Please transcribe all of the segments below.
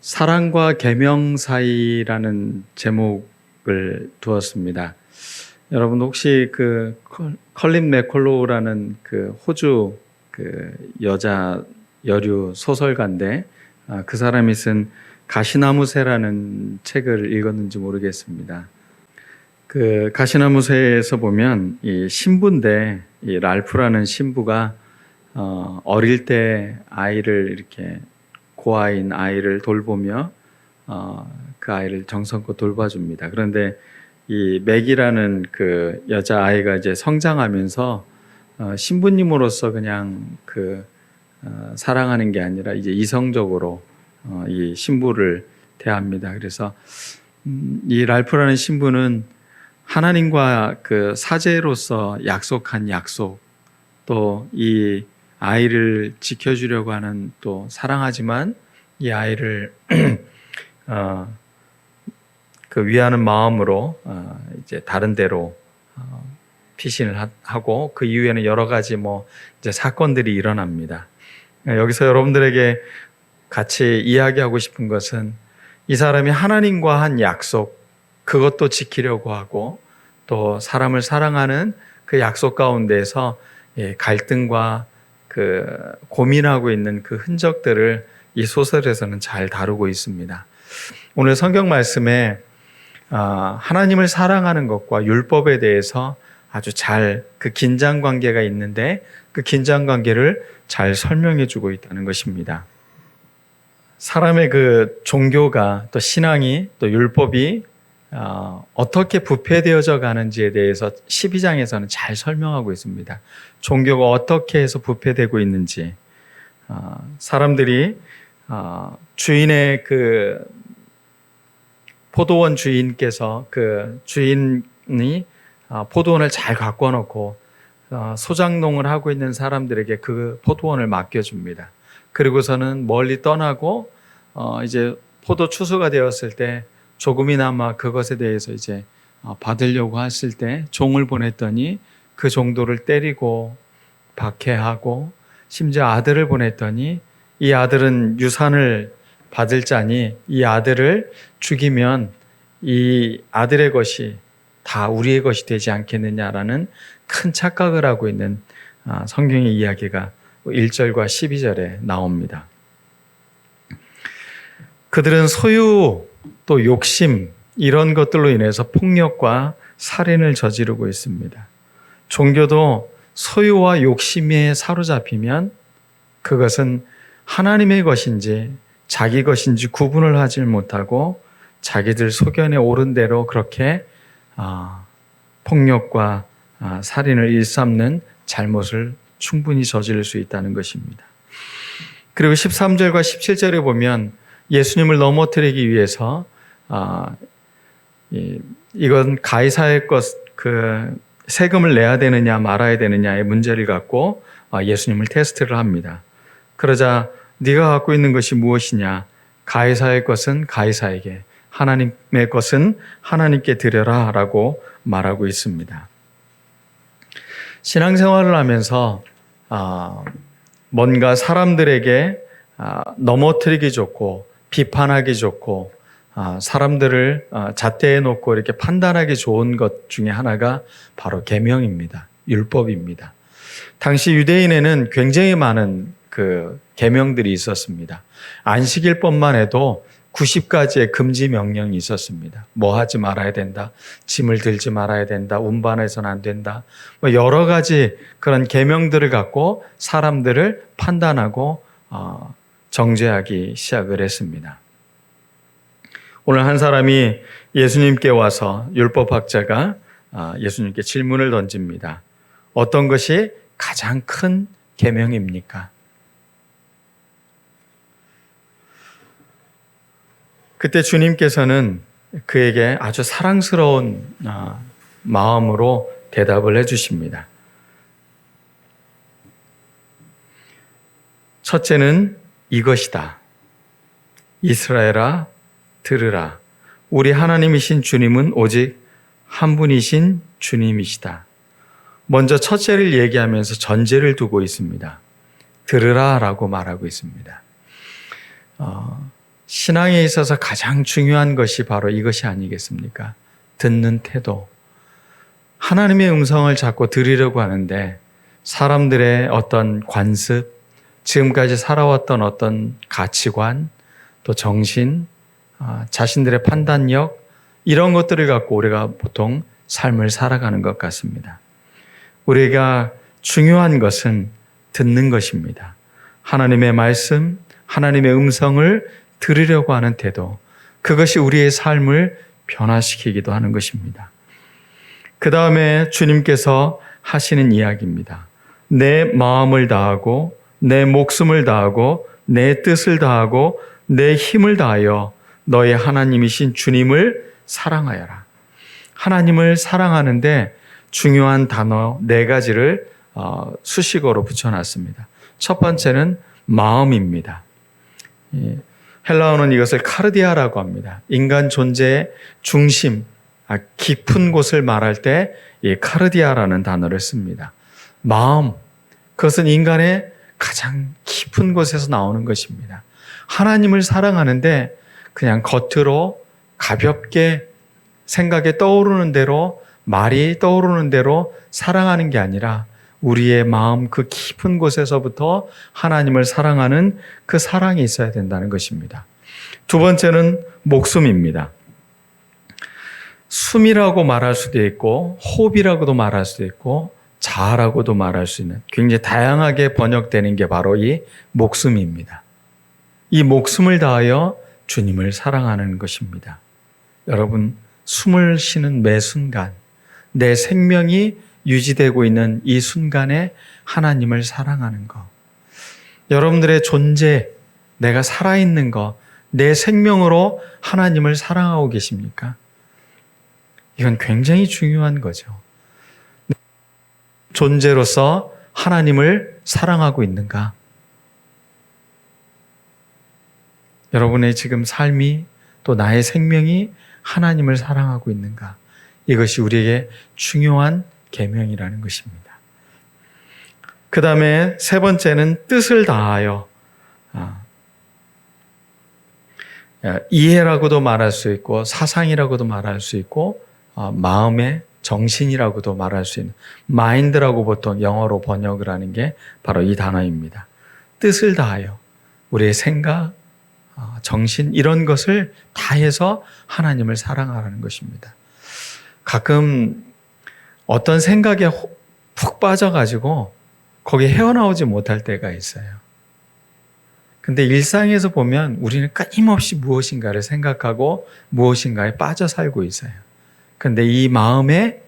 사랑과 계명 사이라는 제목을 두었습니다. 여러분 혹시 그 컬- 컬린 맥콜로우라는 그 호주 그 여자 여류 소설가인데 아, 그 사람이 쓴 가시나무새라는 책을 읽었는지 모르겠습니다. 그 가시나무새에서 보면 이 신부인데 이 랄프라는 신부가 어, 어릴 때 아이를 이렇게 고아인 아이를 돌보며 어, 그 아이를 정성껏 돌봐줍니다. 그런데 이 맥이라는 그 여자 아이가 이제 성장하면서 어, 신부님으로서 그냥 그 어, 사랑하는 게 아니라 이제 이성적으로 어, 이 신부를 대합니다. 그래서 음, 이 랄프라는 신부는 하나님과 그 사제로서 약속한 약속 또이 아이를 지켜주려고 하는 또 사랑하지만 이 아이를 어, 그 위하는 마음으로 어, 이제 다른 데로 어, 피신을 하- 하고 그 이후에는 여러 가지 뭐 이제 사건들이 일어납니다. 여기서 여러분들에게 같이 이야기하고 싶은 것은 이 사람이 하나님과 한 약속 그것도 지키려고 하고 또 사람을 사랑하는 그 약속 가운데서 예, 갈등과 그 고민하고 있는 그 흔적들을 이 소설에서는 잘 다루고 있습니다. 오늘 성경 말씀에 아, 하나님을 사랑하는 것과 율법에 대해서 아주 잘 그 긴장 관계가 있는데 그 긴장 관계를 잘 설명해 주고 있다는 것입니다. 사람의 그 종교가 또 신앙이 또 율법이 어, 어떻게 부패되어져 가는지에 대해서 12장에서는 잘 설명하고 있습니다. 종교가 어떻게 해서 부패되고 있는지, 어, 사람들이 어, 주인의 그 포도원 주인께서 그 주인이 어, 포도원을 잘 가꿔 놓고 어, 소장농을 하고 있는 사람들에게 그 포도원을 맡겨줍니다. 그리고서는 멀리 떠나고 어, 이제 포도 추수가 되었을 때 조금이나마 그것에 대해서 이제 어, 받으려고 했을 때 종을 보냈더니 그 종도를 때리고 박해하고 심지어 아들을 보냈더니 이 아들은 유산을 받을 자니 이 아들을 죽이면 이 아들의 것이 다 우리의 것이 되지 않겠느냐라는 큰 착각을 하고 있는 아, 성경의 이야기가 1절과 12절에 나옵니다. 그들은 소유 또 욕심 이런 것들로 인해서 폭력과 살인을 저지르고 있습니다. 종교도 소유와 욕심에 사로잡히면 그것은 하나님의 것인지 자기 것인지 구분을 하지 못하고 자기들 소견에 옳은 대로 그렇게 아, 폭력과 아, 살인을 일삼는 잘못을 충분히 저지를 수 있다는 것입니다. 그리고 13절과 17절에 보면 예수님을 넘어뜨리기 위해서 아, 이, 이건 가이사의 것 그 세금을 내야 되느냐 말아야 되느냐의 문제를 갖고 아, 예수님을 테스트를 합니다. 그러자 네가 갖고 있는 것이 무엇이냐? 가이사의 것은 가이사에게, 하나님의 것은 하나님께 드려라라고 말하고 있습니다. 신앙생활을 하면서 아, 뭔가 사람들에게 아, 넘어뜨리기 좋고 비판하기 좋고 아, 사람들을 아, 잣대에 놓고 이렇게 판단하기 좋은 것 중에 하나가 바로 계명입니다. 율법입니다. 당시 유대인에는 굉장히 많은 그 계명들이 있었습니다. 안식일법만 해도 90가지의 금지 명령이 있었습니다. 뭐 하지 말아야 된다. 짐을 들지 말아야 된다. 운반해서는 안 된다. 뭐 여러 가지 그런 계명들을 갖고 사람들을 판단하고 어, 정죄하기 시작을 했습니다. 오늘 한 사람이 예수님께 와서 율법학자가 아, 예수님께 질문을 던집니다. 어떤 것이 가장 큰 계명입니까? 그때 주님께서는 그에게 아주 사랑스러운 아, 마음으로 대답을 해주십니다. 첫째는 이것이다. 이스라엘아, 들으라. 우리 하나님이신 주님은 오직 한 분이신 주님이시다. 먼저 첫째를 얘기하면서 전제를 두고 있습니다. 들으라 라고 말하고 있습니다. 어, 신앙에 있어서 가장 중요한 것이 바로 이것이 아니겠습니까? 듣는 태도. 하나님의 음성을 자꾸 들으려고 하는데 사람들의 어떤 관습, 지금까지 살아왔던 어떤 가치관, 또 정신, 아, 자신들의 판단력, 이런 것들을 갖고 우리가 보통 삶을 살아가는 것 같습니다. 우리가 중요한 것은 듣는 것입니다. 하나님의 말씀, 하나님의 음성을 들으려고 하는 태도, 그것이 우리의 삶을 변화시키기도 하는 것입니다. 그 다음에 주님께서 하시는 이야기입니다. 내 마음을 다하고, 내 목숨을 다하고, 내 뜻을 다하고, 내 힘을 다하여 너의 하나님이신 주님을 사랑하여라. 하나님을 사랑하는데 중요한 단어 네 가지를 어, 수식어로 붙여놨습니다. 첫 번째는 마음입니다. 예, 헬라어는 이것을 카르디아라고 합니다. 인간 존재의 중심, 아, 깊은 곳을 말할 때 이 카르디아라는 단어를 씁니다. 마음, 그것은 인간의 가장 깊은 곳에서 나오는 것입니다. 하나님을 사랑하는데 그냥 겉으로 가볍게 생각에 떠오르는 대로 말이 떠오르는 대로 사랑하는 게 아니라 우리의 마음 그 깊은 곳에서부터 하나님을 사랑하는 그 사랑이 있어야 된다는 것입니다. 두 번째는 목숨입니다. 숨이라고 말할 수도 있고 호흡이라고도 말할 수도 있고 자아라고도 말할 수 있는 굉장히 다양하게 번역되는 게 바로 이 목숨입니다. 이 목숨을 다하여 주님을 사랑하는 것입니다. 여러분, 숨을 쉬는 매 순간, 내 생명이 유지되고 있는 이 순간에 하나님을 사랑하는 것. 여러분들의 존재, 내가 살아있는 것, 내 생명으로 하나님을 사랑하고 계십니까? 이건 굉장히 중요한 거죠. 존재로서 하나님을 사랑하고 있는가? 여러분의 지금 삶이 또 나의 생명이 하나님을 사랑하고 있는가? 이것이 우리에게 중요한 계명이라는 것입니다. 그 다음에 세 번째는 뜻을 다하여 아, 이해라고도 말할 수 있고 사상이라고도 말할 수 있고 어, 마음의 정신이라고도 말할 수 있는 마인드라고 보통 영어로 번역을 하는 게 바로 이 단어입니다. 뜻을 다하여 우리의 생각, 어, 정신 이런 것을 다해서 하나님을 사랑하라는 것입니다. 가끔 어떤 생각에 푹 빠져가지고 거기 헤어나오지 못할 때가 있어요. 근데 일상에서 보면 우리는 끊임없이 무엇인가를 생각하고 무엇인가에 빠져 살고 있어요. 근데 이 마음에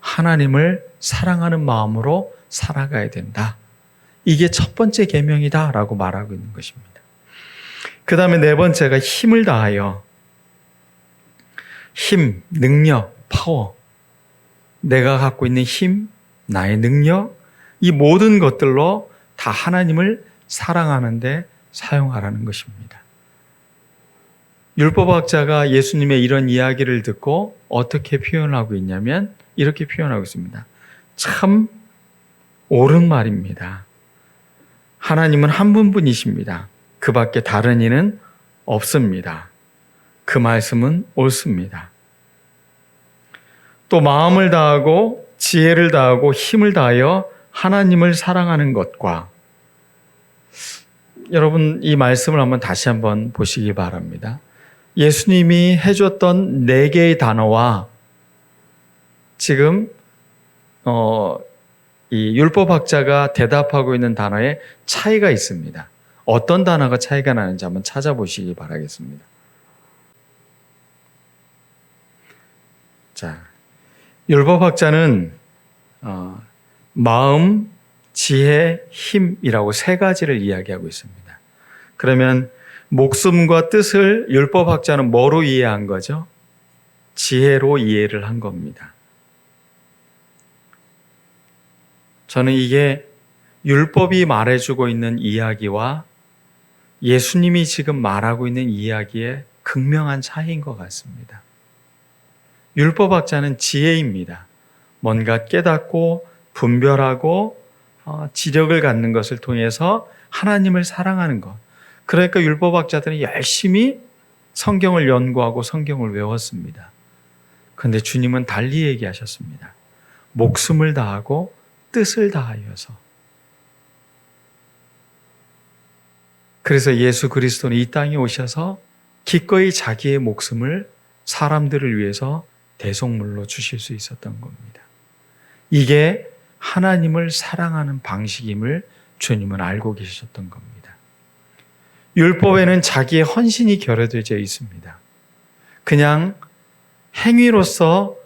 하나님을 사랑하는 마음으로 살아가야 된다. 이게 첫 번째 계명이다라고 말하고 있는 것입니다. 그 다음에 네 번째가 힘을 다하여 힘, 능력, 파워. 내가 갖고 있는 힘, 나의 능력, 이 모든 것들로 다 하나님을 사랑하는데 사용하라는 것입니다. 율법학자가 예수님의 이런 이야기를 듣고 어떻게 표현하고 있냐면 이렇게 표현하고 있습니다. 참 옳은 말입니다. 하나님은 한 분뿐이십니다. 그 밖에 다른 이는 없습니다. 그 말씀은 옳습니다. 또 마음을 다하고 지혜를 다하고 힘을 다하여 하나님을 사랑하는 것과 여러분 이 말씀을 한번 다시 한번 보시기 바랍니다. 예수님이 해줬던 네 개의 단어와 지금 어, 이 율법학자가 대답하고 있는 단어에 차이가 있습니다. 어떤 단어가 차이가 나는지 한번 찾아보시기 바라겠습니다. 자, 율법학자는 어, 마음, 지혜, 힘이라고 세 가지를 이야기하고 있습니다. 그러면 목숨과 뜻을 율법학자는 뭐로 이해한 거죠? 지혜로 이해를 한 겁니다. 저는 이게 율법이 말해주고 있는 이야기와 예수님이 지금 말하고 있는 이야기의 극명한 차이인 것 같습니다. 율법학자는 지혜입니다. 뭔가 깨닫고 분별하고 어, 지력을 갖는 것을 통해서 하나님을 사랑하는 것. 그러니까 율법학자들은 열심히 성경을 연구하고 성경을 외웠습니다. 그런데 주님은 달리 얘기하셨습니다. 목숨을 다하고 뜻을 다하여서. 그래서 예수 그리스도는 이 땅에 오셔서 기꺼이 자기의 목숨을 사람들을 위해서 대속물로 주실 수 있었던 겁니다. 이게 하나님을 사랑하는 방식임을 주님은 알고 계셨던 겁니다. 율법에는 자기의 헌신이 결여되어 있습니다. 그냥 행위로서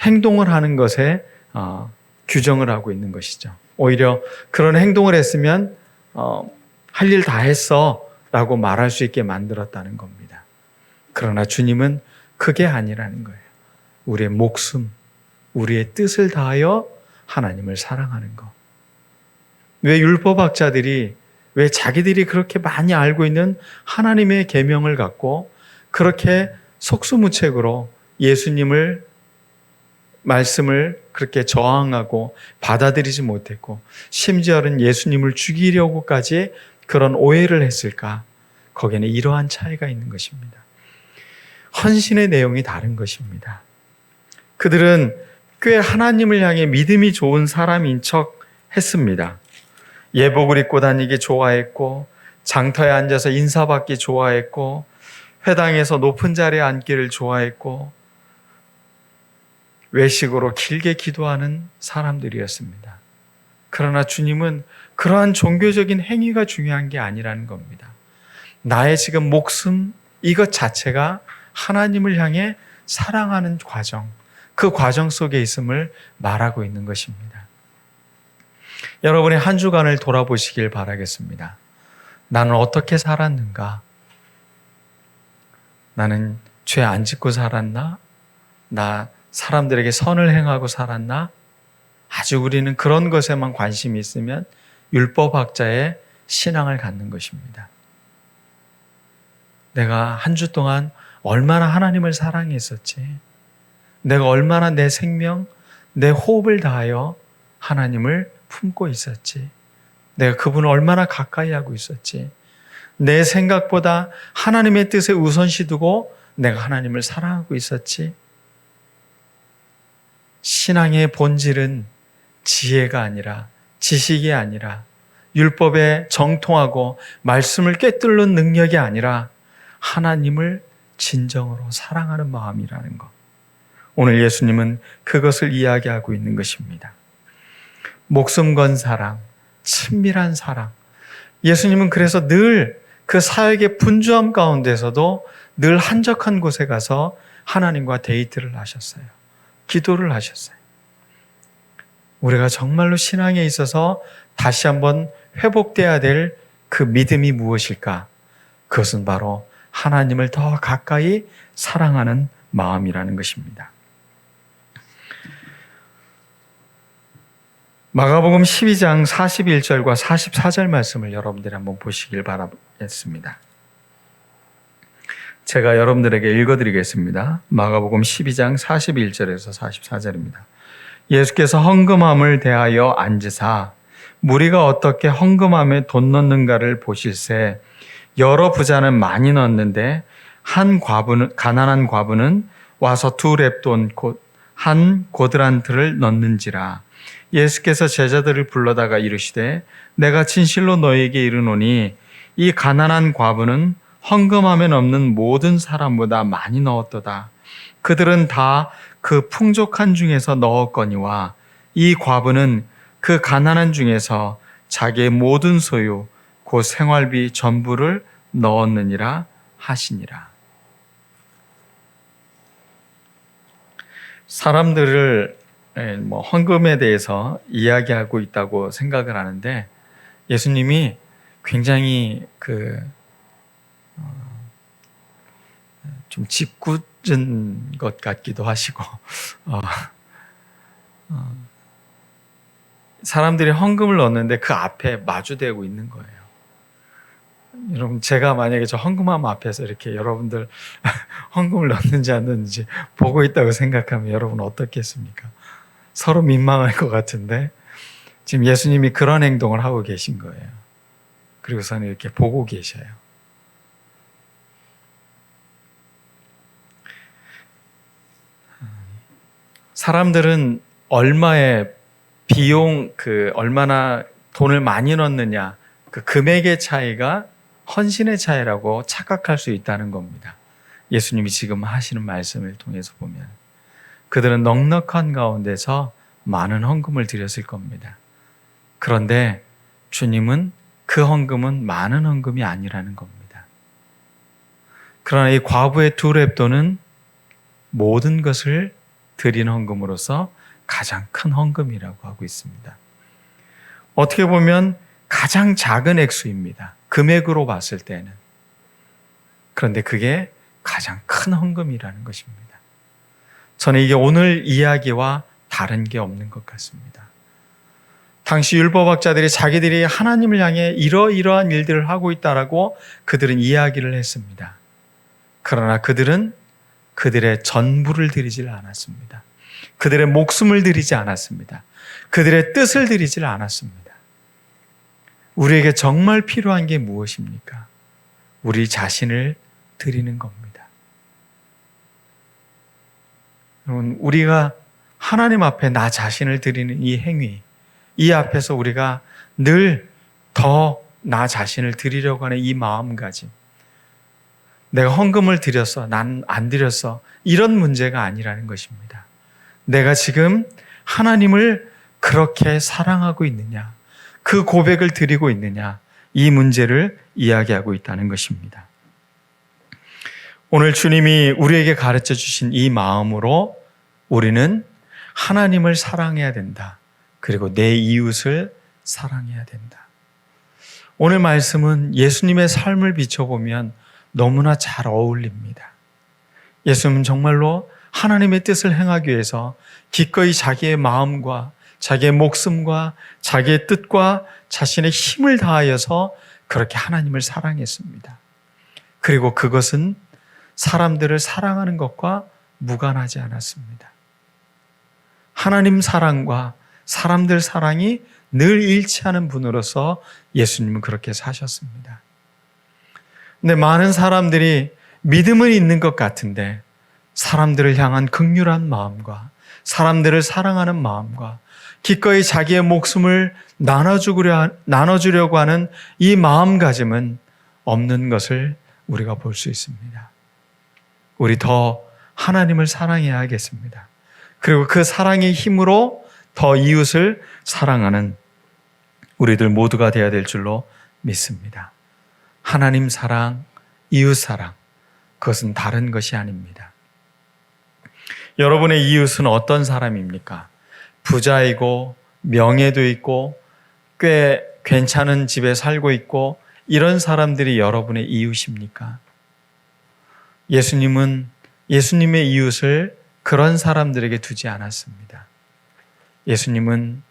행동을 하는 것에 어, 규정을 하고 있는 것이죠. 오히려 그런 행동을 했으면 어, 할일 다 했어 라고 말할 수 있게 만들었다는 겁니다. 그러나 주님은 그게 아니라는 거예요. 우리의 목숨, 우리의 뜻을 다하여 하나님을 사랑하는 것. 왜 율법학자들이 왜 자기들이 그렇게 많이 알고 있는 하나님의 계명을 갖고 그렇게 속수무책으로 예수님을 말씀을 그렇게 저항하고 받아들이지 못했고 심지어는 예수님을 죽이려고까지 그런 오해를 했을까? 거기에는 이러한 차이가 있는 것입니다. 헌신의 내용이 다른 것입니다. 그들은 꽤 하나님을 향해 믿음이 좋은 사람인 척 했습니다. 예복을 입고 다니기 좋아했고, 장터에 앉아서 인사받기 좋아했고, 회당에서 높은 자리에 앉기를 좋아했고, 외식으로 길게 기도하는 사람들이었습니다. 그러나 주님은 그러한 종교적인 행위가 중요한 게 아니라는 겁니다. 나의 지금 목숨, 이것 자체가 하나님을 향해 사랑하는 과정, 그 과정 속에 있음을 말하고 있는 것입니다. 여러분의 한 주간을 돌아보시길 바라겠습니다. 나는 어떻게 살았는가? 나는 죄 안 짓고 살았나? 나 사람들에게 선을 행하고 살았나? 아주 우리는 그런 것에만 관심이 있으면 율법학자의 신앙을 갖는 것입니다. 내가 한 주 동안 얼마나 하나님을 사랑했었지? 내가 얼마나 내 생명, 내 호흡을 다하여 하나님을 품고 있었지? 내가 그분을 얼마나 가까이 하고 있었지? 내 생각보다 하나님의 뜻에 우선시 두고 내가 하나님을 사랑하고 있었지? 신앙의 본질은 지혜가 아니라 지식이 아니라 율법에 정통하고 말씀을 꿰뚫는 능력이 아니라 하나님을 진정으로 사랑하는 마음이라는 것. 오늘 예수님은 그것을 이야기하고 있는 것입니다. 목숨 건 사랑, 친밀한 사랑. 예수님은 그래서 늘 그 사역의 분주함 가운데서도 늘 한적한 곳에 가서 하나님과 데이트를 하셨어요. 기도를 하셨어요. 우리가 정말로 신앙에 있어서 다시 한번 회복돼야 될 그 믿음이 무엇일까? 그것은 바로 하나님을 더 가까이 사랑하는 마음이라는 것입니다. 마가복음 12장 41절과 44절 말씀을 여러분들이 한번 보시길 바라겠습니다. 제가 여러분들에게 읽어드리겠습니다. 마가복음 12장 41절에서 44절입니다. 예수께서 헌금함을 대하여 앉으사 무리가 어떻게 헌금함에 돈 넣는가를 보실새 여러 부자는 많이 넣었는데 한 과부는 가난한 과부는 와서 두 랩돈 곧한 고드란트를 넣는지라 예수께서 제자들을 불러다가 이르시되 내가 진실로 너에게 이르노니 이 가난한 과부는 헌금하면 없는 모든 사람보다 많이 넣었도다. 그들은 다 그 풍족한 중에서 넣었거니와 이 과부는 그 가난한 중에서 자기의 모든 소유 곧 생활비 전부를 넣었느니라 하시니라. 사람들을 뭐 헌금에 대해서 이야기하고 있다고 생각을 하는데 예수님이 굉장히 그 좀 짓궂은 것 같기도 하시고 어, 어, 사람들이 헌금을 넣는데 그 앞에 마주대고 있는 거예요. 여러분 제가 만약에 저 헌금함 앞에서 이렇게 여러분들 헌금을 넣는지 안 넣는지 보고 있다고 생각하면 여러분 어떻겠습니까? 서로 민망할 것 같은데 지금 예수님이 그런 행동을 하고 계신 거예요. 그리고서는 이렇게 보고 계셔요. 사람들은 얼마의 비용, 그, 얼마나 돈을 많이 넣느냐, 그 금액의 차이가 헌신의 차이라고 착각할 수 있다는 겁니다. 예수님이 지금 하시는 말씀을 통해서 보면. 그들은 넉넉한 가운데서 많은 헌금을 드렸을 겁니다. 그런데 주님은 그 헌금은 많은 헌금이 아니라는 겁니다. 그러나 이 과부의 두 랩도는 모든 것을 드린 헌금으로서 가장 큰 헌금이라고 하고 있습니다. 어떻게 보면 가장 작은 액수입니다. 금액으로 봤을 때는. 그런데 그게 가장 큰 헌금이라는 것입니다. 저는 이게 오늘 이야기와 다른 게 없는 것 같습니다. 당시 율법학자들이 자기들이 하나님을 향해 이러이러한 일들을 하고 있다라고 그들은 이야기를 했습니다. 그러나 그들은 그들의 전부를 드리질 않았습니다. 그들의 목숨을 드리지 않았습니다. 그들의 뜻을 드리질 않았습니다. 우리에게 정말 필요한 게 무엇입니까? 우리 자신을 드리는 겁니다. 여러분, 우리가 하나님 앞에 나 자신을 드리는 이 행위, 이 앞에서 우리가 늘 더 나 자신을 드리려고 하는 이 마음가짐. 내가 헌금을 드렸어. 난 안 드렸어. 이런 문제가 아니라는 것입니다. 내가 지금 하나님을 그렇게 사랑하고 있느냐. 그 고백을 드리고 있느냐. 이 문제를 이야기하고 있다는 것입니다. 오늘 주님이 우리에게 가르쳐 주신 이 마음으로 우리는 하나님을 사랑해야 된다. 그리고 내 이웃을 사랑해야 된다. 오늘 말씀은 예수님의 삶을 비춰보면 너무나 잘 어울립니다. 예수님은 정말로 하나님의 뜻을 행하기 위해서 기꺼이 자기의 마음과 자기의 목숨과 자기의 뜻과 자신의 힘을 다하여서 그렇게 하나님을 사랑했습니다. 그리고 그것은 사람들을 사랑하는 것과 무관하지 않았습니다. 하나님 사랑과 사람들 사랑이 늘 일치하는 분으로서 예수님은 그렇게 사셨습니다. 근데 많은 사람들이 믿음은 있는 것 같은데 사람들을 향한 극률한 마음과 사람들을 사랑하는 마음과 기꺼이 자기의 목숨을 나눠주려고 하는 이 마음가짐은 없는 것을 우리가 볼 수 있습니다. 우리 더 하나님을 사랑해야겠습니다. 그리고 그 사랑의 힘으로 더 이웃을 사랑하는 우리들 모두가 되어야 될 줄로 믿습니다. 하나님 사랑, 이웃 사랑, 그것은 다른 것이 아닙니다. 여러분의 이웃은 어떤 사람입니까? 부자이고, 명예도 있고, 꽤 괜찮은 집에 살고 있고, 이런 사람들이 여러분의 이웃입니까? 예수님은 예수님의 이웃을 그런 사람들에게 두지 않았습니다. 예수님은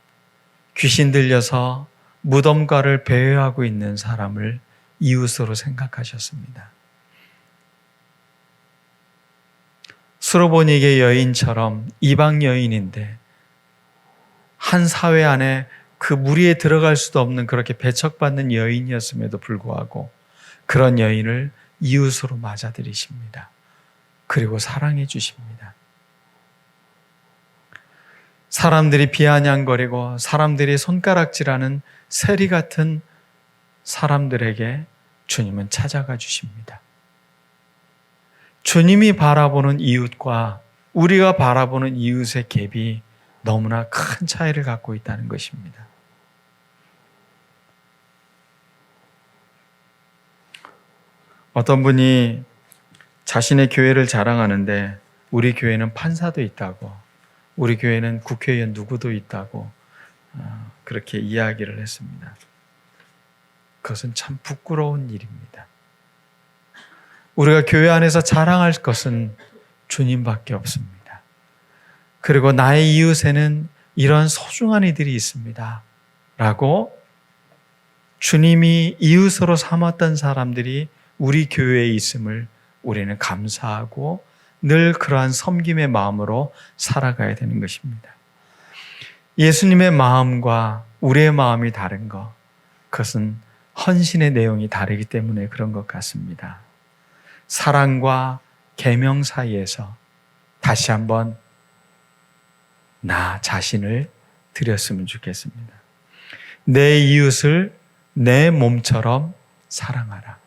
귀신 들려서 무덤가를 배회하고 있는 사람을 이웃으로 생각하셨습니다. 수로보니게 여인처럼 이방 여인인데 한 사회 안에 그 무리에 들어갈 수도 없는 그렇게 배척받는 여인이었음에도 불구하고 그런 여인을 이웃으로 맞아들이십니다. 그리고 사랑해 주십니다. 사람들이 비아냥거리고 사람들이 손가락질하는 세리 같은 사람들에게 주님은 찾아가 주십니다. 주님이 바라보는 이웃과 우리가 바라보는 이웃의 갭이 너무나 큰 차이를 갖고 있다는 것입니다. 어떤 분이 자신의 교회를 자랑하는데 우리 교회는 판사도 있다고 우리 교회는 국회의원 누구도 있다고 어, 그렇게 이야기를 했습니다. 그것은 참 부끄러운 일입니다. 우리가 교회 안에서 자랑할 것은 주님밖에 없습니다. 그리고 나의 이웃에는 이런 소중한 이들이 있습니다. 라고 주님이 이웃으로 삼았던 사람들이 우리 교회에 있음을 우리는 감사하고 늘 그러한 섬김의 마음으로 살아가야 되는 것입니다. 예수님의 마음과 우리의 마음이 다른 것, 그것은 헌신의 내용이 다르기 때문에 그런 것 같습니다. 사랑과 계명 사이에서 다시 한번 나 자신을 드렸으면 좋겠습니다. 내 이웃을 내 몸처럼 사랑하라.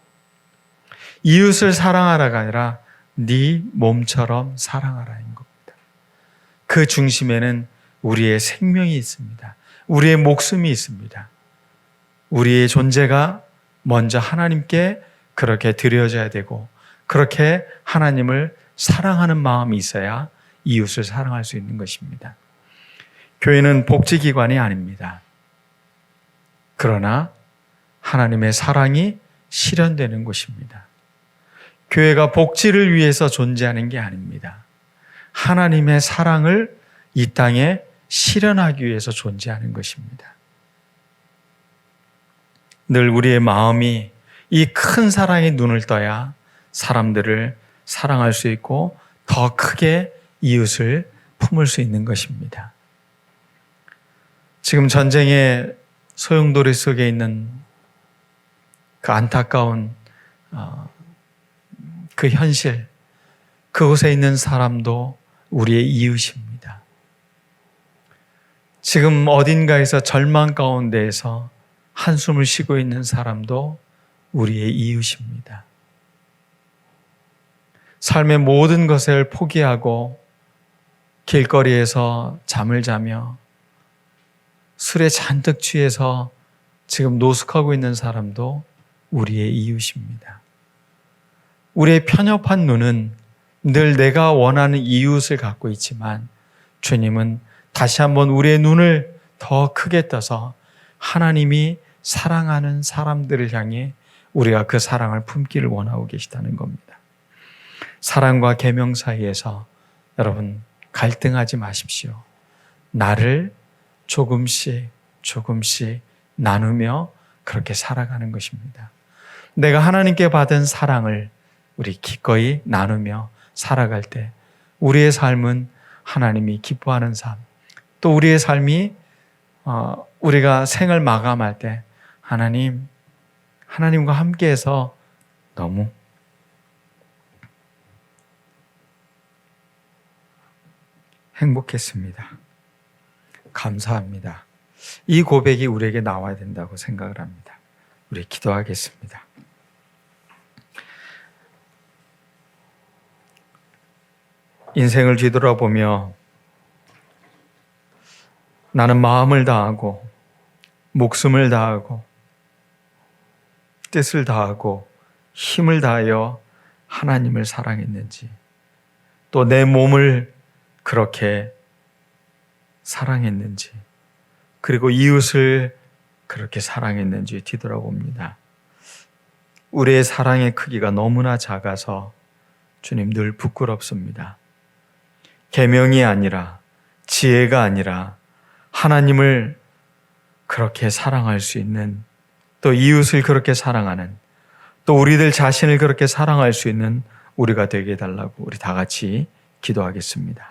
이웃을 사랑하라가 아니라 네 몸처럼 사랑하라인 겁니다. 그 중심에는 우리의 생명이 있습니다. 우리의 목숨이 있습니다. 우리의 존재가 먼저 하나님께 그렇게 드려져야 되고 그렇게 하나님을 사랑하는 마음이 있어야 이웃을 사랑할 수 있는 것입니다. 교회는 복지기관이 아닙니다. 그러나 하나님의 사랑이 실현되는 곳입니다. 교회가 복지를 위해서 존재하는 게 아닙니다. 하나님의 사랑을 이 땅에 실현하기 위해서 존재하는 것입니다. 늘 우리의 마음이 이 큰 사랑에 눈을 떠야 사람들을 사랑할 수 있고 더 크게 이웃을 품을 수 있는 것입니다. 지금 전쟁의 소용돌이 속에 있는 그 안타까운 어, 그 현실, 그곳에 있는 사람도 우리의 이웃입니다. 지금 어딘가에서 절망 가운데에서 한숨을 쉬고 있는 사람도 우리의 이웃입니다. 삶의 모든 것을 포기하고 길거리에서 잠을 자며 술에 잔뜩 취해서 지금 노숙하고 있는 사람도 우리의 이웃입니다. 우리의 편협한 눈은 늘 내가 원하는 이웃을 갖고 있지만 주님은 다시 한번 우리의 눈을 더 크게 떠서 하나님이 사랑하는 사람들을 향해 우리가 그 사랑을 품기를 원하고 계시다는 겁니다. 사랑과 계명 사이에서 여러분 갈등하지 마십시오. 나를 조금씩 조금씩 나누며 그렇게 살아가는 것입니다. 내가 하나님께 받은 사랑을 우리 기꺼이 나누며 살아갈 때 우리의 삶은 하나님이 기뻐하는 삶, 또 우리의 삶이 어, 우리가 생을 마감할 때 하나님, 하나님과 함께해서 너무 행복했습니다. 감사합니다. 이 고백이 우리에게 나와야 된다고 생각을 합니다. 우리 기도하겠습니다. 인생을 뒤돌아보며 나는 마음을 다하고 목숨을 다하고 뜻을 다하고 힘을 다하여 하나님을 사랑했는지 또 내 몸을 그렇게 사랑했는지 그리고 이웃을 그렇게 사랑했는지 뒤돌아봅니다. 우리의 사랑의 크기가 너무나 작아서 주님 늘 부끄럽습니다. 계명이 아니라 지혜가 아니라 하나님을 그렇게 사랑할 수 있는 또 이웃을 그렇게 사랑하는 또 우리들 자신을 그렇게 사랑할 수 있는 우리가 되게 해달라고 우리 다 같이 기도하겠습니다.